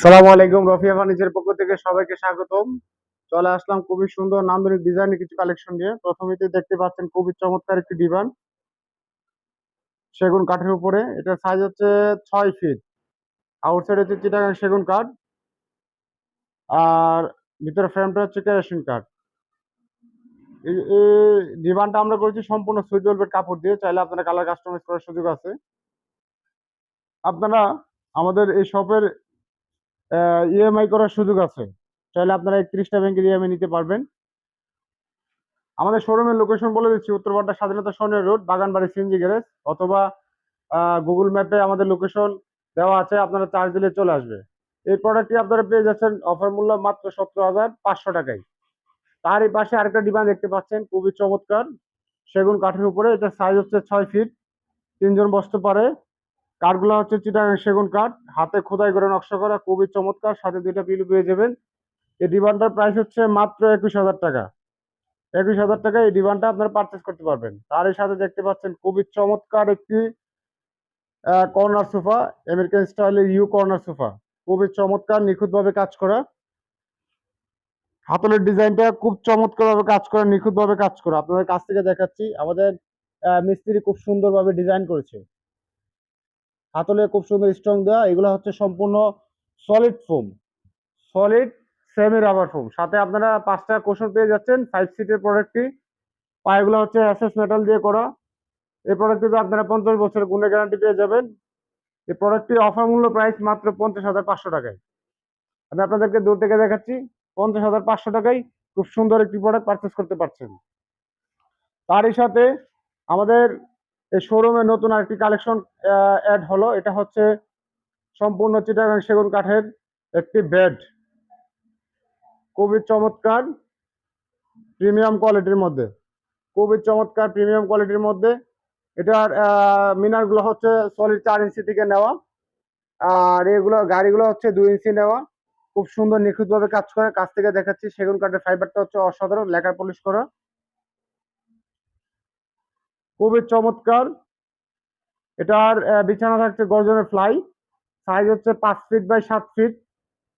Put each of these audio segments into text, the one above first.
সালামু আলাইকুম, রফিয়া ফার্নিচার পক্ষ থেকে সবাইকে স্বাগতম। চলে আসলাম খুবই সুন্দর নান্দনিক ডিজাইনের কিছু কালেকশন নিয়ে। প্রথমেতে দেখতে পাচ্ছেন খুবই চমৎকার একটি ডিভান সেগুন কাঠের উপরে। এটার সাইজ হচ্ছে ছয় ফিট আউটসাইড হচ্ছে চিটাগাং সেগুন কাঠ। আর ভিতরে ফ্রেমটা হচ্ছে কেরোসিন কাঠ। এই ডিভানটা আমরা করেছি সম্পূর্ণ সুইট ভেলভেট কাপড় দিয়ে। চাইলে আপনারা কালার কাস্টমাইজ করার সুযোগ আছে। আপনারা আমাদের এই শপের ইএমআই করার সুযোগ আছে। চাইলে আপনারা একত্রিশটা ব্যাংকের ইএমআই নিতে পারবেন। আমাদের শোরুমের লোকেশন বলে দিচ্ছি উত্তরপাড়া স্বাধীনতা সনের রোড, বাগানবাড়ি সিএনজি গ্যারেজ অথবা গুগল ম্যাপে আমাদের লোকেশন দেওয়া আছে, আপনারা চার্জ দিলে চলে আসবে। এই প্রোডাক্টটি আপনারা পেয়ে যাচ্ছেন অফার মূল্য মাত্র সত্তর হাজার পাঁচশো টাকায়। তার এই পাশে আরেকটা ডিমান্ড দেখতে পাচ্ছেন, খুবই চমৎকার। সেগুন কাঠের উপরে, এটা সাইজ হচ্ছে ছয় ফিট তিনজন বসতে পারে। কাঠগুলো হচ্ছে চিটাগাং সেগুন কাঠ হাতে খোদাই করে নকশা করা, খুবই চমৎকার। সাথে দুইটা পিলু পেয়ে যাবেন। এই ডিমান্ডটার প্রাইস হচ্ছে মাত্র একুশ হাজার টাকা। একুশ হাজার টাকা এই ডিমান্ডটা আপনারা পারচেস করতে পারবেন। তারই সাথে দেখতে পাচ্ছেন খুবই চমৎকার একটি কর্নার সোফা আমেরিকান স্টাইলের ইউ কর্নার সোফা খুবই চমৎকার, নিখুঁতভাবে কাজ করা। হাতলের ডিজাইনটা খুব চমৎকারভাবে কাজ করা, নিখুঁতভাবে কাজ করা। আপনাদের কাছ থেকে দেখাচ্ছি। আমাদের মিস্ত্রি খুব সুন্দরভাবে ডিজাইন করেছে। হাতলে খুব সুন্দর স্ট্রং দেওয়া এগুলো হচ্ছে সম্পূর্ণ solid foam solid semi rubber foam সাথে আপনারা পাঁচটা কোশন পেয়ে যাচ্ছেন ফাইভ সিটের প্রোডাক্টটি পায়েগুলো হচ্ছে অ্যাসেস মেটাল দিয়ে করা। এই প্রোডাক্টটিতে আপনারা পঞ্চাশ বছরের গুণের গ্যারান্টি পেয়ে যাবেন। এই প্রোডাক্টটির অফার মূল্য প্রাইস মাত্র পঞ্চাশ হাজার পাঁচশো টাকায়। আমি আপনাদেরকে দূর থেকে দেখাচ্ছি, পঞ্চাশ হাজার পাঁচশো টাকায় খুব সুন্দর একটি প্রোডাক্ট পারচেস করতে পারছেন। তারই সাথে আমাদের এই শোরুমে নতুন আরেকটি কালেকশন অ্যাড হলো। এটা হচ্ছে সম্পূর্ণ চিটাগাং সেগুন কাঠের একটি বেড খুবই চমৎকার প্রিমিয়াম কোয়ালিটির মধ্যে। খুবই চমৎকার প্রিমিয়াম কোয়ালিটির মধ্যে। এটার মিনারগুলো হচ্ছে সলিড চার ইঞ্চি থেকে নেওয়া। আর এগুলো, গাড়িগুলো হচ্ছে দুই ইঞ্চি নেওয়া। খুব সুন্দর নিখুঁতভাবে কাজ করে। কাছ থেকে দেখাচ্ছি, সেগুন কাঠের ফাইবারটা হচ্ছে অসাধারণ লেখার পলিশ করা। খুবই চমৎকার। এটার বিছানা থাকছে গর্জনের ফ্লাই সাইজ হচ্ছে পাঁচ ফিট বাই সাত ফিট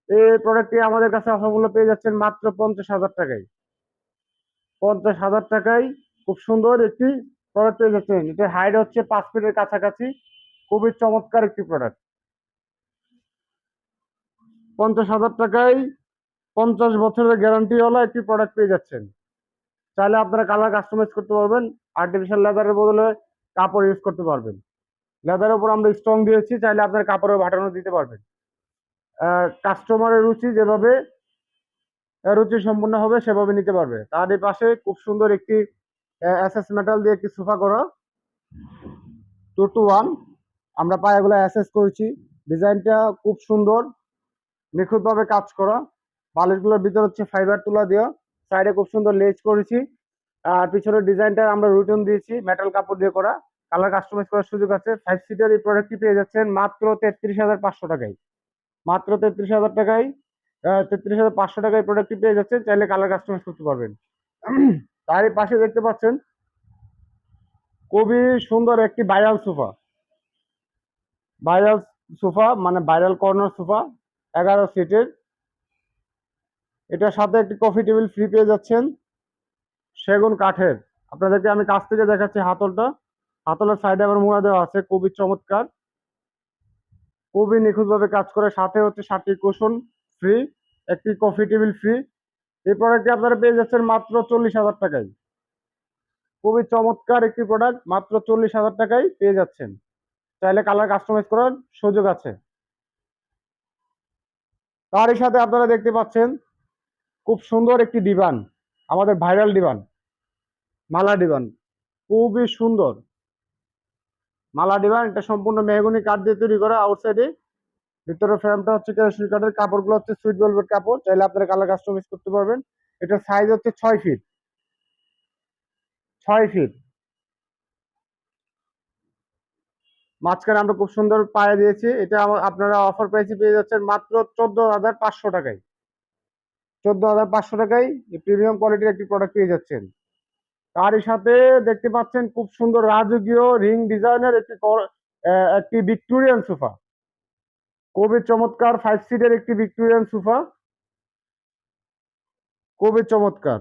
এই প্রোডাক্টটি আমাদের কাছে অফার মূল্য পেয়ে যাচ্ছেন মাত্র পঞ্চাশ হাজার টাকায়। পঞ্চাশ হাজার টাকায় খুব সুন্দর একটি প্রোডাক্ট পেয়ে যাচ্ছেন। এটার হাইট হচ্ছে পাঁচ ফিটের কাছাকাছি। খুবই চমৎকার একটি প্রোডাক্ট পঞ্চাশ হাজার টাকায় পঞ্চাশ বছরের গ্যারান্টি হলো একটি প্রোডাক্ট পেয়ে যাচ্ছেন। চাইলে আপনারা কালার কাস্টমাইজ করতে পারবেন। আর্টিফিশিয়াল লেদারের বদলে কাপড় ইউজ করতে পারবেন। লেদারের উপর আমরা স্ট্রং দিয়েছি, চাইলে আপনার কাপড়ের বাটানো দিতে পারবেন। কাস্টমারের রুচি যেভাবে রুচি সম্পূর্ণ হবে সেভাবে নিতে পারবে। তার এই পাশে খুব সুন্দর একটি অ্যাসেস মেটাল দিয়ে একটি সোফা করা। টু টু ওয়ান আমরা পায়াগুলো অ্যাসেস করেছি। ডিজাইনটা খুব সুন্দর। নিখুঁতভাবে কাজ করা। বালিশগুলোর ভিতর হচ্ছে ফাইবার তুলা দেওয়া। সাইডে খুব সুন্দর লেজ করেছি। আর পিছনের ডিজাইনটা আমরা রুটন দিয়েছি মেটাল কাপড় দিয়ে করা। কালার কাস্টমাইজ করার সুযোগ আছে। ফাইভ সিটার এই প্রোডাক্টটি পেয়ে যাচ্ছেন? মাত্র তেত্রিশ হাজার পাঁচশো টাকায়। মাত্র তেত্রিশ হাজার টাকায় তেত্রিশ হাজার পাঁচশো টাকায় প্রোডাক্টটি পেয়ে যাচ্ছেন? চাইলে কালার কাস্টমাইজ করতে পারবেন। তারই পাশে দেখতে পাচ্ছেন, খুবই সুন্দর একটি ভাইরাল সোফা ভাইরাল সোফা মানে ভাইরাল কর্নার সোফা এগারো সিটের এটার সাথে একটি কফি টেবিল ফ্রি পেয়ে যাচ্ছেন। সেগুন কাঠের। আপনাদেরকে আমি কাছ থেকে দেখাচ্ছি হাতলটা। হাতলের সাইডে আবার মোড়া দেওয়া আছে, খুবই চমৎকার। খুবই নিখুঁতভাবে কাজ করে, সাথে হচ্ছে ষাটটি কুশন ফ্রি একটি কফি টেবিল ফ্রি এই প্রোডাক্টটি আপনারা পেয়ে যাচ্ছেন মাত্র চল্লিশ হাজার টাকায়। খুবই চমৎকার একটি প্রোডাক্ট মাত্র চল্লিশ হাজার টাকায় পেয়ে যাচ্ছেন। চাইলে কালার কাস্টমাইজ করার সুযোগ আছে। তারই সাথে আপনারা দেখতে পাচ্ছেন, খুব সুন্দর একটি ডিবান আমাদের ভাইরাল ডিবান মালা ডিবান খুবই সুন্দর। মালা ডিবান এটা সম্পূর্ণ মেহগুনি কাঠ দিয়ে তৈরি করা আউটসাইডে ভিতরে ফ্রেমটা হচ্ছে কেরোসিন কাঠের, কাপড়গুলো হচ্ছে সুইট ভেলভেট কাপড়। চাইলে আপনারা কালার কাস্টমাইজ করতে পারবেন। এটা সাইজ হচ্ছে ছয় ফিট ছয় ফিট মাঝখানে আমরা খুব সুন্দর পায়ে দিয়েছি। এটা আপনারা অফার প্রাইসে পেয়ে যাচ্ছেন মাত্র চোদ্দ হাজার পাঁচশো টাকায়। চোদ্দ হাজার পাঁচশো টাকায় প্রিমিয়াম কোয়ালিটির একটি প্রোডাক্ট পেয়ে যাচ্ছেন। তারই সাথে দেখতে পাচ্ছেন খুব সুন্দর রাজকীয় রিং ডিজাইনের একটি একটি ভিক্টোরিয়ান সোফা। খুবই চমৎকার ফাইভ সিটের একটি ভিক্টোরিয়ান সোফা। খুবই চমৎকার।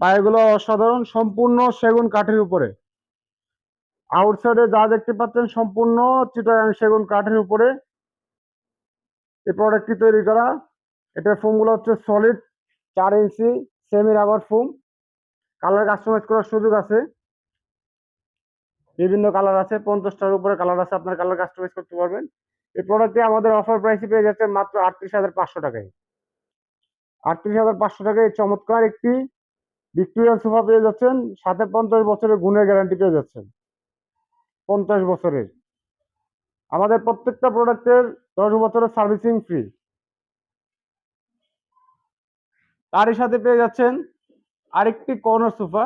পায়েগুলো অসাধারণ, সম্পূর্ণ সেগুন কাঠের উপরে। আউটসাইডে যা দেখতে পাচ্ছেন সম্পূর্ণ চিটাগাং সেগুন কাঠের উপরে। এই প্রোডাক্টটি তৈরি করা। এটার ফোমগুলো হচ্ছে সলিড চার inch semi rubber foam colour customise করার সুযোগ আছে। বিভিন্ন কালার আছে, পঞ্চাশটার উপরে কালার আছে, আপনার কালার কাস্টমাইজ করতে পারবেন। এই প্রোডাক্টটি আমাদের অফার প্রাইসে পেয়ে যাচ্ছে মাত্র আটত্রিশ হাজার পাঁচশো টাকায়। আটত্রিশ হাজার পাঁচশো টাকায় চমৎকার একটি ভিক্টোরিয়ান সোফা পেয়ে যাচ্ছেন, সাথে পঞ্চাশ বছরের গুণের গ্যারান্টি পেয়ে যাচ্ছেন। পঞ্চাশ বছরের। আমাদের প্রত্যেকটা প্রোডাক্টের দশ বছরের সার্ভিসিং ফ্রি তারই সাথে পেয়ে যাচ্ছেন আরেকটি কর্নার সোফা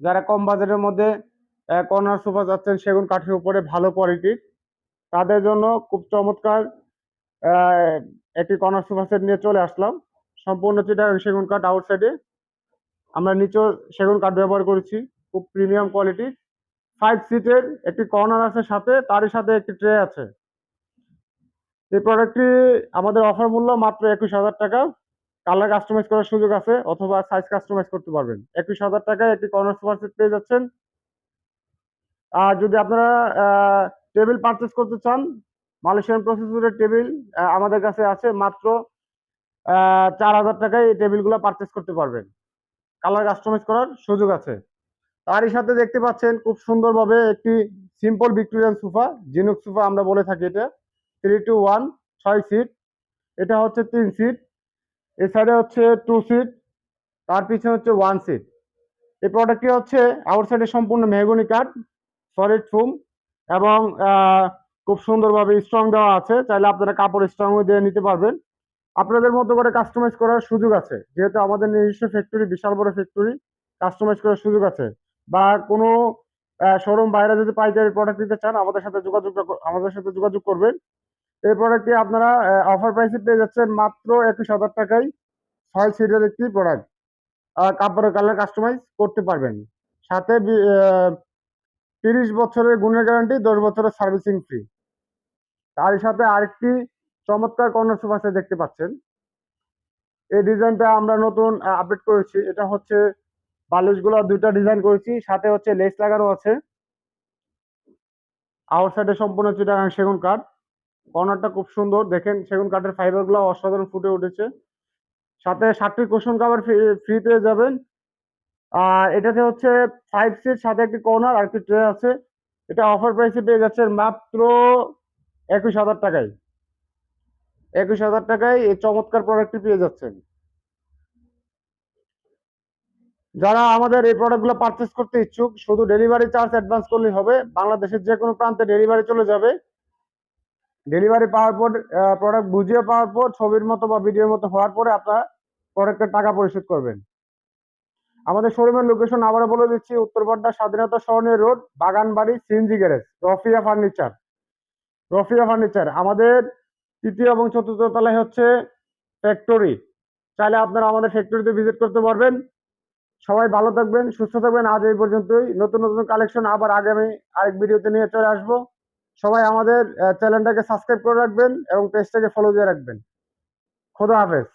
যারা কম বাজেটের মধ্যে কর্নার সোফা যাচ্ছেন, সেগুন কাঠের উপরে ভালো কোয়ালিটির তাদের জন্য খুব চমৎকার একটি কর্নার সোফা সেট নিয়ে চলে আসলাম। সম্পূর্ণ চিটাগাং সেগুন কাঠ আউটসাইডে আমরা নিচেও সেগুন কাঠ ব্যবহার করেছি, খুব প্রিমিয়াম কোয়ালিটির ফাইভ সিটের একটি কর্নার আছে সাথে, তারই সাথে একটি ট্রে আছে। এই প্রোডাক্টটি আমাদের অফার মূল্য মাত্র একুশ হাজার টাকা। কালার কাস্টমাইজ করার সুযোগ আছে, অথবা সাইজ কাস্টমাইজ করতে পারবেন। একুশ হাজার টাকায় একটি কর্নার সোফা সেট পেয়ে যাচ্ছেন। আর যদি আপনারা টেবিল পারচেস করতে চান মালয়েশিয়ান প্রসেসরের টেবিল আমাদের কাছে আছে মাত্র চার হাজার টাকায় এই টেবিলগুলো পারচেস করতে পারবেন। কালার কাস্টমাইজ করার সুযোগ আছে। তারই সাথে দেখতে পাচ্ছেন খুব সুন্দরভাবে একটি সিম্পল ভিক্টোরিয়ান সোফা জিনুক সোফা আমরা বলে থাকি এটা। থ্রি টু ওয়ান ছয় সিট এটা হচ্ছে তিন সিট এ সাইডে হচ্ছে টু সিট তার পিছনে হচ্ছে ওয়ান সিট এই প্রোডাক্টটি হচ্ছে আউট সাইডে সম্পূর্ণ মেহগনি কাঠ সলিড ফোম এবং খুব সুন্দরভাবে স্ট্রং দেওয়া আছে। চাইলে আপনারা কাপড় স্ট্রং দিয়ে নিতে পারবেন। আপনাদের মতো করে কাস্টমাইজ করার সুযোগ আছে। যেহেতু আমাদের নিজস্ব ফ্যাক্টরি বিশাল বড় ফ্যাক্টরি কাস্টমাইজ করার সুযোগ আছে। বা কোনো শোরুম বাইরে যদি পাইকারি প্রোডাক্ট নিতে চান, আমাদের সাথে যোগাযোগ, আমাদের সাথে যোগাযোগ করবেন। এই প্রোডাক্টটি আপনারা অফার প্রাইসে পেয়ে যাচ্ছেন মাত্র একুশ হাজার টাকায় ছয় সিটের একটি প্রোডাক্ট কাপড়ের কালার কাস্টমাইজ করতে পারবেন। সাথে তিরিশ বছরের গুণের গ্যারান্টি দশ বছরের সার্ভিসিং ফ্রি তার সাথে আরেকটি চমৎকার কর্নার সোফা দেখতে পাচ্ছেন। এই ডিজাইনটা আমরা নতুন আপডেট করেছি। এটা হচ্ছে বালিশগুলো দুইটা ডিজাইন করেছি। সাথে হচ্ছে লেস লাগানো আছে। আউটসাইডে সম্পূর্ণ চিটাগাং সেগুন কাঠ। কর্নারটা খুব সুন্দর। দেখেন, সেগুন কাঠের ফাইবারগুলো অসাধারণ ফুটে উঠেছে। সাথে ষাটটি কুশন কাভার ফ্রি পেয়ে যাবেন। আর এটাতে হচ্ছে ফাইভ সিট সাথে একটি কর্নার আর একটি ট্রে আছে। এটা অফার প্রাইসে পেয়ে যাচ্ছেন মাত্র একুশ হাজার টাকায়। একুশ হাজার টাকায় এই চমৎকার প্রোডাক্টটি পেয়ে যাচ্ছেন। যারা আমাদের এই প্রোডাক্টগুলো পারচেস করতে ইচ্ছুক, শুধু ডেলিভারি চার্জ অ্যাডভান্স করলেই হবে। বাংলাদেশের যে কোনো প্রান্তে ডেলিভারি চলে যাবে। ডেলিভারি পাওয়ার পর প্রোডাক্ট বুঝিয়ে পাওয়ার পর, ছবির মতো বা ভিডিওর মতো হওয়ার পরে আপনারা প্রোডাক্টের টাকা পরিশোধ করবেন। আমাদের শোরুমের লোকেশন আবারও বলে দিচ্ছি উত্তরপাড্ডা স্বাধীনতা সরণি road, Baganbari, CNG garage Rafia furniture Rafia furniture আমাদের তৃতীয় এবং চতুর্থ তলায় হচ্ছে ফ্যাক্টরি চাইলে আপনারা আমাদের ফ্যাক্টরিতে ভিজিট করতে পারবেন। সবাই ভালো থাকবেন, সুস্থ থাকবেন। আজ এই পর্যন্তই। নতুন নতুন কালেকশন আবার আগামী আরেক ভিডিওতে নিয়ে চলে আসব। সবাই আমাদের চ্যানেলটাকে সাবস্ক্রাইব করে রাখবেন এবং পেজটাকে ফলো দিয়ে রাখবেন। খোদা হাফেজ।